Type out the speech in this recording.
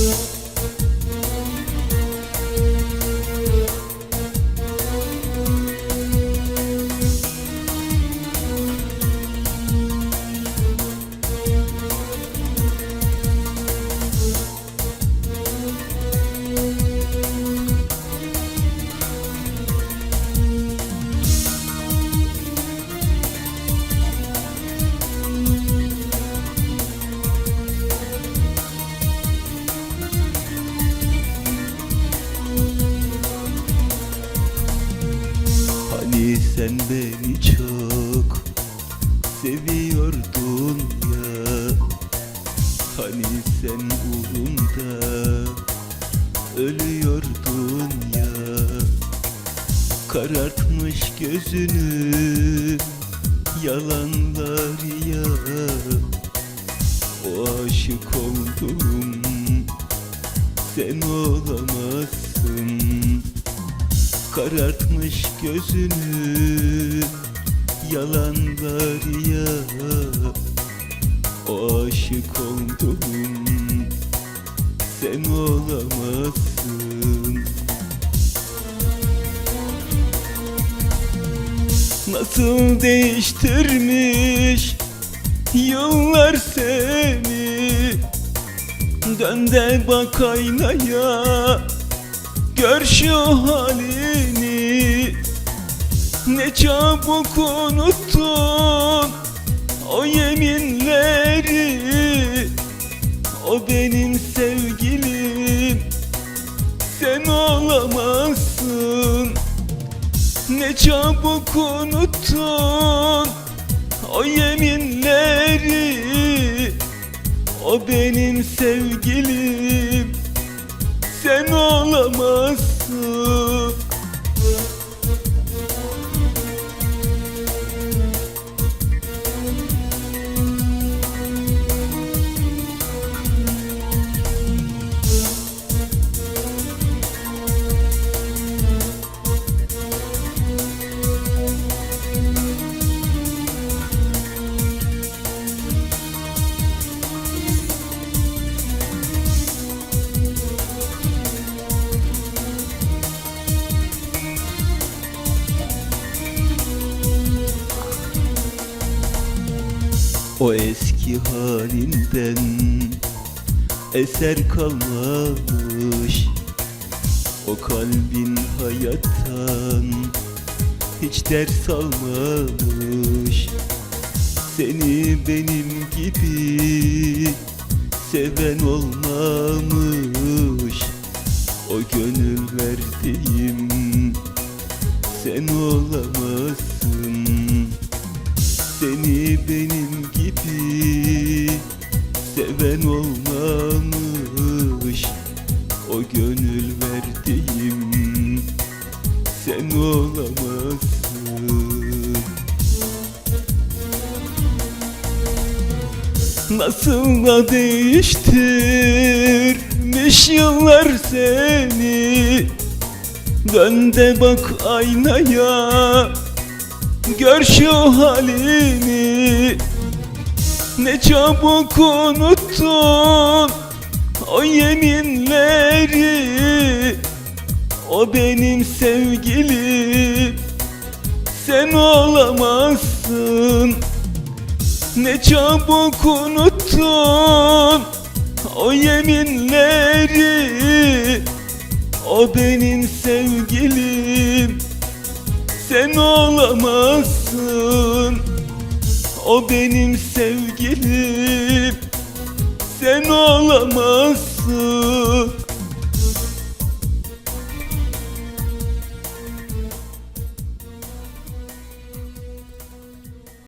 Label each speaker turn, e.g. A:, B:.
A: Hani sen beni çok seviyordun ya. Hani sen uğrumda ölüyordun ya. Karartmış gözünü yalanlar ya. O aşık oldum sen olamazsın Karartmış gözünü yalanlar ya O aşık oldum. Sen olamazsın. Nasıl değiştirmiş yıllar seni? Dön de bak aynaya Gör şu halini. Ne çabuk unuttun O yeminleri. O benim sevgilim. Sen olamazsın. Ne çabuk unuttun O yeminleri. O benim sevgilim. Sen olamazsın O eski halinden eser kalmamış. O kalbin hayattan hiç ders almamış. Seni benim gibi seven olmamış. O gönül verdiğim sen olamazsın. Seni benim gibi seven olmamış O gönül verdiğim. Sen olamazsın. Nasıl da değiştirmiş yıllar seni. Dön de bak aynaya Gör şu halini Ne çabuk unuttun O yeminleri. O benim sevgilim Sen olamazsın. Ne çabuk unuttun O yeminleri. O benim sevgilim sen olamazsın O benim sevgilim. Sen olamazsın